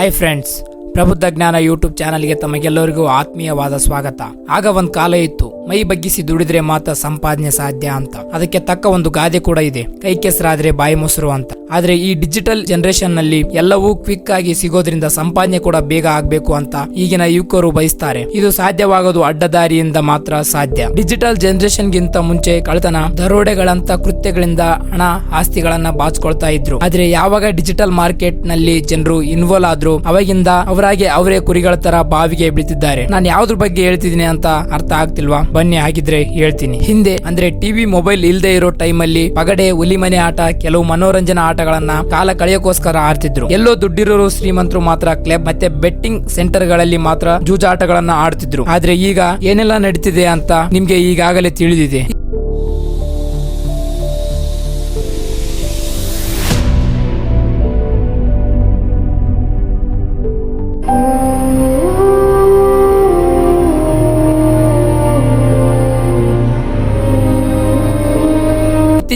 Hi friends ಪ್ರಬುದ್ಧ ಜ್ಞಾನ YouTube ಚಾನಲ್ಗೆ ತಮಗೆಲ್ಲರಿಗೂ ಆತ್ಮೀಯವಾದ ಸ್ವಾಗತ. ಆಗ ಒಂದು ಕಾಲ ಇತ್ತು. ಮೈ ಬಗ್ಗಿಸಿ ದುಡಿದ್ರೆ ಮಾತ್ರ ಸಂಪಾದನೆ ಸಾಧ್ಯ ಅಂತ. ಅದಕ್ಕೆ ತಕ್ಕ ಒಂದು ಗಾದೆ ಕೂಡ ಇದೆ. ಕೈ ಕೆಸರಾದ್ರೆ ಬಾಯಿ ಮೊಸರು ಅಂತ. ಆದ್ರೆ ಈ ಡಿಜಿಟಲ್ ಜನರೇಷನ್ನಲ್ಲಿ ಎಲ್ಲವೂ ಕ್ವಿಕ್ ಆಗಿ ಸಿಗೋದ್ರಿಂದ ಸಂಪಾದನೆ ಕೂಡ ಬೇಗ ಆಗ್ಬೇಕು ಅಂತ ಈಗಿನ ಯುವಕರು ಬಯಸ್ತಾರೆ. ಇದು ಸಾಧ್ಯವಾಗೋದು ಅಡ್ಡದಾರಿಯಿಂದ ಮಾತ್ರ ಸಾಧ್ಯ. ಡಿಜಿಟಲ್ ಜನರೇಷನ್ ಗಿಂತ ಮುಂಚೆ ಕಳ್ತನ ದರೋಡೆಗಳಂತ ಕೃತ್ಯಗಳಿಂದ ಹಣ ಆಸ್ತಿಗಳನ್ನ ಬಾಚ್ಕೊಳ್ತಾ ಇದ್ರು. ಆದ್ರೆ ಯಾವಾಗ ಡಿಜಿಟಲ್ ಮಾರ್ಕೆಟ್ನಲ್ಲಿ ಜನರು ಇನ್ವಾಲ್ವ್ ಆದ್ರು, ಅವಾಗಿಂದ ಅವರಾಗೆ ಅವರೇ ಕುರಿಗಳ ತರ ಬಾವಿಗೆ ಬೀಳ್ತಿದ್ದಾರೆ. ನಾನು ಯಾವ್ದ್ರ ಬಗ್ಗೆ ಹೇಳ್ತಿದ್ದೀನಿ ಅಂತ ಅರ್ಥ ಆಗ್ತಿಲ್ವಾ? ಬನ್ನಿ ಆಗಿದ್ರೆ ಹೇಳ್ತೀನಿ. ಹಿಂದೆ ಅಂದ್ರೆ ಟಿವಿ ಮೊಬೈಲ್ ಇಲ್ಲದೆ ಇರೋ ಟೈಮಲ್ಲಿ ಪಗಡೆ, ಹುಲಿಮನೆ ಆಟ, ಕೆಲವು ಮನೋರಂಜನಾ ಆಟಗಳನ್ನ ಕಾಲ ಕಳೆಯೋಕೋಸ್ಕರ ಆಡ್ತಿದ್ರು. ಎಲ್ಲೋ ದುಡ್ಡಿರೋರು ಶ್ರೀಮಂತರು ಮಾತ್ರ ಕ್ಲಬ್ ಮತ್ತೆ ಬೆಟ್ಟಿಂಗ್ ಸೆಂಟರ್ಗಳಲ್ಲಿ ಮಾತ್ರ ಜೂಜಾಟಗಳನ್ನ ಆಡ್ತಿದ್ರು. ಆದ್ರೆ ಈಗ ಏನೆಲ್ಲ ನಡೀತಿದೆ ಅಂತ ನಿಮ್ಗೆ ಈಗಾಗಲೇ ತಿಳಿದಿದೆ.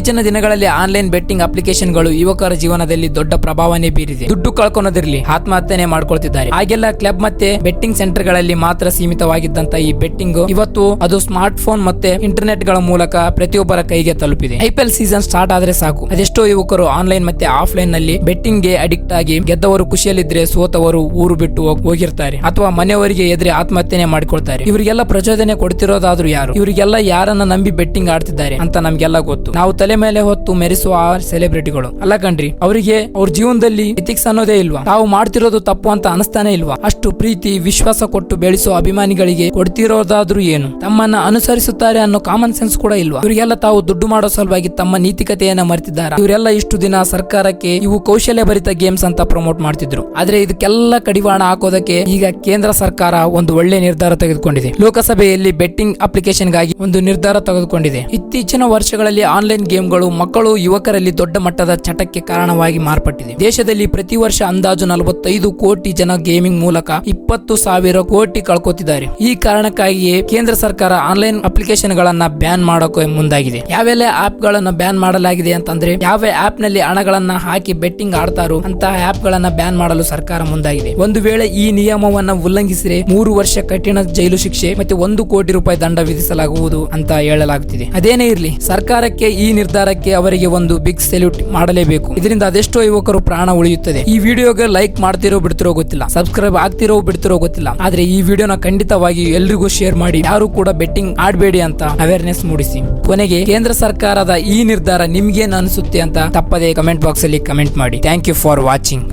ಇತ್ತೀಚಿನ ದಿನಗಳಲ್ಲಿ ಆನ್ಲೈನ್ ಬೆಟ್ಟಿಂಗ್ ಅಪ್ಲಿಕೇಶನ್ಗಳು ಯುವಕರ ಜೀವನದಲ್ಲಿ ದೊಡ್ಡ ಪ್ರಭಾವನೆ ಬೀರಿದೆ. ದುಡ್ಡು ಕಳ್ಕೊಳ್ಳೋದಿರಲಿ ಆತ್ಮಹತ್ಯೆ ಮಾಡ್ಕೊಳ್ತಿದ್ದಾರೆ. ಹಾಗೆಲ್ಲ ಕ್ಲಬ್ ಮತ್ತೆ ಬೆಟ್ಟಿಂಗ್ ಸೆಂಟರ್ಗಳಲ್ಲಿ ಮಾತ್ರ ಸೀಮಿತವಾಗಿದ್ದಂತ ಈ ಬೆಟ್ಟಿಂಗ್ ಇವತ್ತು ಅದು ಸ್ಮಾರ್ಟ್ ಫೋನ್ ಮತ್ತೆ ಇಂಟರ್ನೆಟ್ಗಳ ಮೂಲಕ ಪ್ರತಿಯೊಬ್ಬರ ಕೈಗೆ ತಲುಪಿದೆ. ಐಪಿಎಲ್ ಸೀಸನ್ ಸ್ಟಾರ್ಟ್ ಆದ್ರೆ ಸಾಕು. ಅದೆಷ್ಟೋ ಯುವಕರು ಆನ್ಲೈನ್ ಮತ್ತೆ ಆಫ್ಲೈನ್ನಲ್ಲಿ ಬೆಟ್ಟಿಂಗ್ಗೆ ಅಡಿಕ್ಟ್ ಆಗಿ ಗೆದ್ದವರು ಖುಷಿಯಲ್ಲಿದ್ರೆ ಸೋತವರು ಊರು ಬಿಟ್ಟು ಹೋಗ್- ಹೋಗಿರ್ತಾರೆ. ಅಥವಾ ಮನೆಯವರಿಗೆ ಎದುರಿ ಆತ್ಮಹತ್ಯೆ ಮಾಡ್ಕೊಳ್ತಾರೆ. ಇವರಿಗೆಲ್ಲ ಪ್ರಚೋದನೆ ಕೊಡ್ತಿರೋದಾದ್ರೂ ಯಾರು? ಇವರಿಗೆಲ್ಲ ಯಾರನ್ನ ನಂಬಿ ಬೆಟ್ಟಿಂಗ್ ಆಡ್ತಿದ್ದಾರೆ ಅಂತ ನಮ್ಗೆಲ್ಲ ಗೊತ್ತು. ನಾವು ತಲೆ ಮೇಲೆ ಹೊತ್ತು ಮೆರೆಸುವ ಆ ಸೆಲೆಬ್ರಿಟಿಗಳು ಅಲ್ಲ ಕಣ್ರಿ, ಅವರಿಗೆ ಅವ್ರ ಜೀವನದಲ್ಲಿ ಎಥಿಕ್ಸ್ ಅನ್ನೋದೇ ಇಲ್ವಾ? ತಾವು ಮಾಡ್ತಿರೋದು ತಪ್ಪು ಅಂತ ಅನಿಸ್ತಾನೆ ಇಲ್ವಾ? ಅಷ್ಟು ಪ್ರೀತಿ, ವಿಶ್ವಾಸ ಕೊಟ್ಟು ಬೆಳೆಸುವ ಅಭಿಮಾನಿಗಳಿಗೆ ಕೊಡ್ತಿರೋದಾದ್ರೂ ಏನು? ತಮ್ಮನ್ನ ಅನುಸರಿಸುತ್ತಾರೆ ಅನ್ನೋ ಕಾಮನ್ ಸೆನ್ಸ್ ಕೂಡ ಇಲ್ವಾ? ಇವರಿಗೆಲ್ಲ ತಾವು ದುಡ್ಡು ಮಾಡೋ ಸಲುವಾಗಿ ತಮ್ಮ ನೀತಿಕತೆಯನ್ನ ಮರೆತಿದ್ದಾರೆ? ಇವರೆಲ್ಲ ಇಷ್ಟು ದಿನ ಸರ್ಕಾರಕ್ಕೆ ಇವು ಕೌಶಲ್ಯ ಭರಿತ ಗೇಮ್ಸ್ ಅಂತ ಪ್ರಮೋಟ್ ಮಾಡ್ತಿದ್ರು. ಆದ್ರೆ ಇದಕ್ಕೆಲ್ಲ ಕಡಿವಾಣ ಹಾಕೋದಕ್ಕೆ ಈಗ ಕೇಂದ್ರ ಸರ್ಕಾರ ಒಂದು ಒಳ್ಳೆ ನಿರ್ಧಾರ ತೆಗೆದುಕೊಂಡಿದೆ. ಲೋಕಸಭೆಯಲ್ಲಿ ಬೆಟ್ಟಿಂಗ್ ಅಪ್ಲಿಕೇಶನ್ಗಾಗಿ ಒಂದು ನಿರ್ಧಾರ ತೆಗೆದುಕೊಂಡಿದೆ. ಇತ್ತೀಚಿನ ವರ್ಷಗಳಲ್ಲಿ ಆನ್ಲೈನ್ ಗೇಮ್ಗಳು ಮಕ್ಕಳು, ಯುವಕರಲ್ಲಿ ದೊಡ್ಡ ಮಟ್ಟದ ಚಟಕ್ಕೆ ಕಾರಣವಾಗಿ ಮಾರ್ಪಟ್ಟಿದೆ. ದೇಶದಲ್ಲಿ ಪ್ರತಿ ವರ್ಷ ಅಂದಾಜು ನಲವತ್ತೈದು ಕೋಟಿ ಜನ ಗೇಮಿಂಗ್ ಮೂಲಕ ಇಪ್ಪತ್ತು ಸಾವಿರ ಕೋಟಿ ಕಳ್ಕೊತಿದ್ದಾರೆ. ಈ ಕಾರಣಕ್ಕಾಗಿಯೇ ಕೇಂದ್ರ ಸರ್ಕಾರ ಆನ್ಲೈನ್ ಅಪ್ಲಿಕೇಶನ್ ಗಳನ್ನ ಬ್ಯಾನ್ ಮಾಡೋಕೆ ಮುಂದಾಗಿದೆ. ಯಾವೆಲ್ಲ ಆಪ್ ಗಳನ್ನ ಬ್ಯಾನ್ ಮಾಡಲಾಗಿದೆ ಅಂತಂದ್ರೆ, ಯಾವ ಆಪ್ನಲ್ಲಿ ಹಣಗಳನ್ನ ಹಾಕಿ ಬೆಟ್ಟಿಂಗ್ ಆಡ್ತಾರೋ ಅಂತಹ ಆಪ್ ಗಳನ್ನ ಬ್ಯಾನ್ ಮಾಡಲು ಸರ್ಕಾರ ಮುಂದಾಗಿದೆ. ಒಂದು ವೇಳೆ ಈ ನಿಯಮವನ್ನ ಉಲ್ಲಂಘಿಸಿದರೆ ಮೂರು ವರ್ಷ ಕಠಿಣ ಜೈಲು ಶಿಕ್ಷೆ ಮತ್ತೆ ಒಂದು ಕೋಟಿ ರೂಪಾಯಿ ದಂಡ ವಿಧಿಸಲಾಗುವುದು ಅಂತ ಹೇಳಲಾಗುತ್ತಿದೆ. ಅದೇನೇ ಇರಲಿ, ಸರ್ಕಾರಕ್ಕೆ ಈ ನಿರ್ಧಾರಕ್ಕೆ ಅವರಿಗೆ ಒಂದು ಬಿಗ್ ಸೆಲ್ಯೂಟ್ ಮಾಡಲೇಬೇಕು. ಇದರಿಂದ ಅದೆಷ್ಟೋ ಯುವಕರು ಪ್ರಾಣ ಉಳಿಯುತ್ತದೆ. ಈ ವಿಡಿಯೋಗೆ ಲೈಕ್ ಮಾಡ್ತಿರೋ ಬಿಡ್ತಿರೋ ಗೊತ್ತಿಲ್ಲ. ಸಬ್ಸ್ಕ್ರೈಬ್ ಆಗ್ತಿರೋ ಬಿಡ್ತಿರೋ ಗೊತ್ತಿಲ್ಲ. ಆದ್ರೆ ಈ ವಿಡಿಯೋನ ಖಂಡಿತವಾಗಿ ಎಲ್ರಿಗೂ ಶೇರ್ ಮಾಡಿ. ಯಾರು ಕೂಡ ಬೆಟ್ಟಿಂಗ್ ಆಡಬೇಡಿ ಅಂತ ಅವೇರ್ನೆಸ್ ಮೂಡಿಸಿ. ಕೊನೆಗೆ ಕೇಂದ್ರ ಸರ್ಕಾರದ ಈ ನಿರ್ಧಾರ ನಿಮ್ಗೇನು ಅನಿಸುತ್ತೆ ಅಂತ ತಪ್ಪದೆ ಕಮೆಂಟ್ ಬಾಕ್ಸ್ ಅಲ್ಲಿ ಕಮೆಂಟ್ ಮಾಡಿ. Thank you for watching